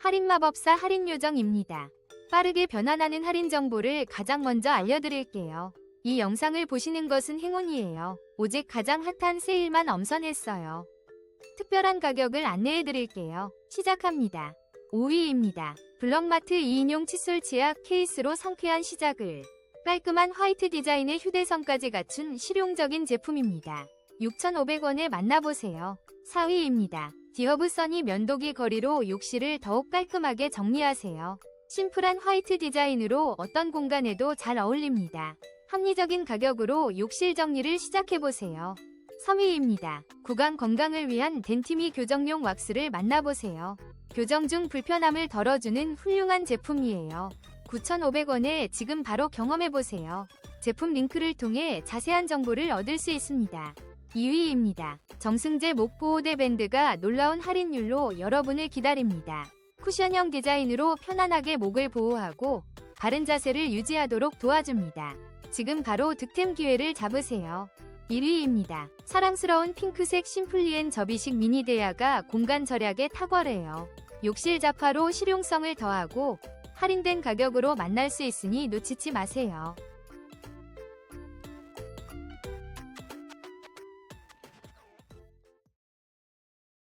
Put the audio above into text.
할인마법사 할인요정입니다. 빠르게 변환하는 할인 정보를 가장 먼저 알려드릴게요. 이 영상을 보시는 것은 행운이에요. 오직 가장 핫한 세일만 엄선했어요. 특별한 가격을 안내해드릴게요. 시작합니다. 5위입니다. 블럭마트 2인용 칫솔 치약 케이스로 상쾌한 시작을 깔끔한 화이트 디자인의 휴대성까지 갖춘 실용적인 제품입니다. 6,500원에 만나보세요. 4위입니다. 디어브 써니 면도기 거리로 욕실을 더욱 깔끔하게 정리하세요. 심플한 화이트 디자인으로 어떤 공간에도 잘 어울립니다. 합리적인 가격으로 욕실 정리를 시작해보세요. 3위입니다. 구강 건강을 위한 덴티미 교정용 왁스를 만나보세요. 교정 중 불편함을 덜어주는 훌륭한 제품이에요. 9,500원에 지금 바로 경험해보세요. 제품 링크를 통해 자세한 정보를 얻을 수 있습니다. 2위입니다. 정승재 목보호대 밴드가 놀라운 할인율로 여러분을 기다립니다. 쿠션형 디자인으로 편안하게 목을 보호하고 바른 자세를 유지하도록 도와줍니다. 지금 바로 득템 기회를 잡으세요. 1위입니다. 사랑스러운 핑크색 심플리엔 접이식 미니 대야가 공간 절약에 탁월해요. 욕실 자파로 실용성을 더하고 할인된 가격으로 만날 수 있으니 놓치지 마세요.